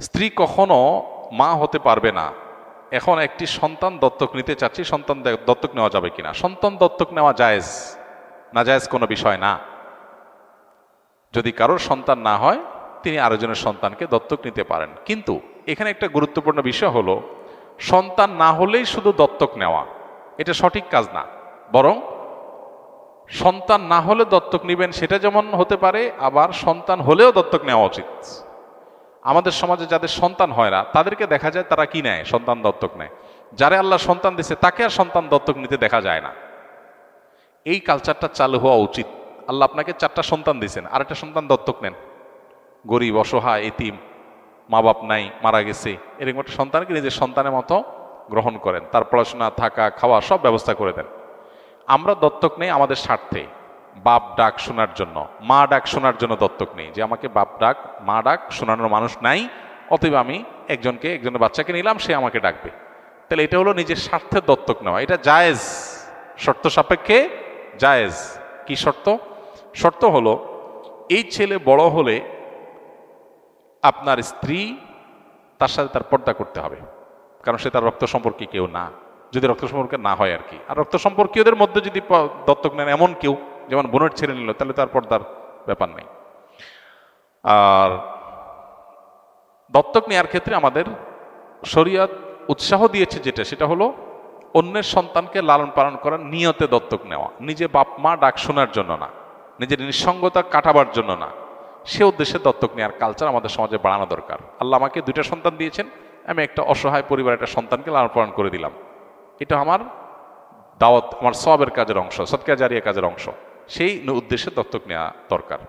স্ত্রী কখনো মা হতে পারবে না। এখন একটি সন্তান দত্তক নিতে চাচ্ছি, সন্তান দত্তক নেওয়া যাবে কিনা? সন্তান দত্তক নেওয়া জায়েজ? না জায়েজ কোনো বিষয় না। যদি কারোর সন্তান না হয়, তিনি আরেকজনের সন্তানকে দত্তক নিতে পারেন। কিন্তু এখানে একটা গুরুত্বপূর্ণ বিষয় হলো, সন্তান না হলেই শুধু দত্তক নেওয়া। এটা সঠিক কাজ না। বরং সন্তান না হলে দত্তক নেবেন, সেটা যেমন হতে পারে, আবার সন্তান হলেও দত্তক নেওয়া উচিত। আমাদের সমাজে যাদের সন্তান হয় না, তাদেরকে দেখা যায় তারা কি নেয়? সন্তান দত্তক নেয়। যারা আল্লাহ সন্তান দিছে, তাকে আর সন্তান দত্তক নিতে দেখা যায় না। এই কালচারটা চালু হওয়া উচিত। আল্লাহ আপনাকে চারটা সন্তান দিয়েছেন আর একটা সন্তান দত্তক নেন। গরিব, অসহায়, এতিম মা বাপ নাই, মারা গেছে। এরকম একটা সন্তানকে নিজের সন্তানের মতো গ্রহণ করেন। তার পড়াশোনা, থাকা, খাওয়া সব ব্যবস্থা করে দেন। আমরা দত্তক নেই আমাদের স্বার্থে। বাপ ডাক শোনার জন্য, মা ডাক শোনার জন্য দত্তক নেই। যে আমাকে বাপ ডাক, মা ডাক শোনানোর মানুষ নাই, অতএব আমি একজনকে, একজনের বাচ্চাকে নিলাম, সে আমাকে ডাকবে। তাহলে এটা হলো নিজের স্বার্থের দত্তক নেওয়া। এটা জায়েজ। শর্ত সাপেক্ষে জায়েজ। কি শর্ত? শর্ত হলো, এই ছেলে বড় হলে আপনার স্ত্রী তার সাথে তার পর্দা করতে হবে। কারণ সে তার রক্ত সম্পর্কে কেউ না। যদি রক্ত সম্পর্কে না হয় আর কি। আর রক্ত সম্পর্কীয়দের মধ্যে যদি দত্তক নেন এমন কেউ যেমন বোনের ছেড়ে নিল, তাহলে তার পর্দার ব্যাপার নেই। আর দত্তক নেওয়ার ক্ষেত্রে আমাদের শরীয়ত উৎসাহ দিয়েছে যেটা, সেটা হলো অন্যের সন্তানকে লালন পালন করার নিয়তে দত্তক নেওয়া। নিজে বাপ মা ডাক শোনার জন্য না, নিজের নিঃসঙ্গতা কাটাবার জন্য না। সে উদ্দেশ্যে দত্তক নেওয়ার কালচার আমাদের সমাজে বাড়ানো দরকার। আল্লাহ আমাকে দুইটা সন্তান দিয়েছেন, আমি একটা অসহায় পরিবারের একটা সন্তানকে লালন পালন করে দিলাম। এটা আমার দাওয়াত, আমার সবের কাজের অংশ, সৎকার জারিয়া কাজের অংশ। সেই উদ্দেশ্যে দত্তক নেওয়া দরকার।